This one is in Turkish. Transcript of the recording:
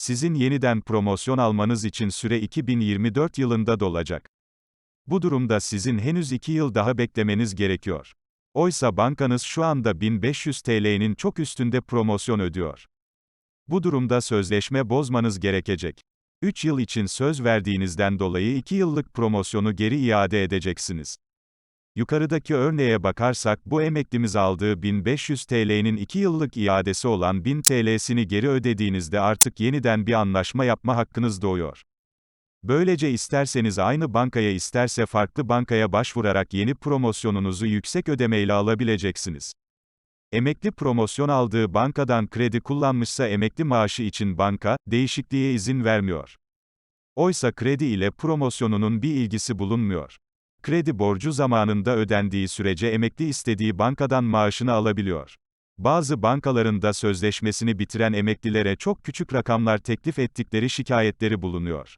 Sizin yeniden promosyon almanız için süre 2024 yılında dolacak. Bu durumda sizin henüz 2 yıl daha beklemeniz gerekiyor. Oysa bankanız şu anda 1500 TL'nin çok üstünde promosyon ödüyor. Bu durumda sözleşme bozmanız gerekecek. 3 yıl için söz verdiğinizden dolayı 2 yıllık promosyonu geri iade edeceksiniz. Yukarıdaki örneğe bakarsak bu emeklimiz aldığı 1500 TL'nin 2 yıllık iadesi olan 1000 TL'sini geri ödediğinizde artık yeniden bir anlaşma yapma hakkınız doğuyor. Böylece isterseniz aynı bankaya isterse farklı bankaya başvurarak yeni promosyonunuzu yüksek ödemeyle alabileceksiniz. Emekli promosyon aldığı bankadan kredi kullanmışsa emekli maaşı için banka, değişikliğe izin vermiyor. Oysa kredi ile promosyonunun bir ilgisi bulunmuyor. Kredi borcu zamanında ödendiği sürece emekli istediği bankadan maaşını alabiliyor. Bazı bankalarında sözleşmesini bitiren emeklilere çok küçük rakamlar teklif ettikleri şikayetleri bulunuyor.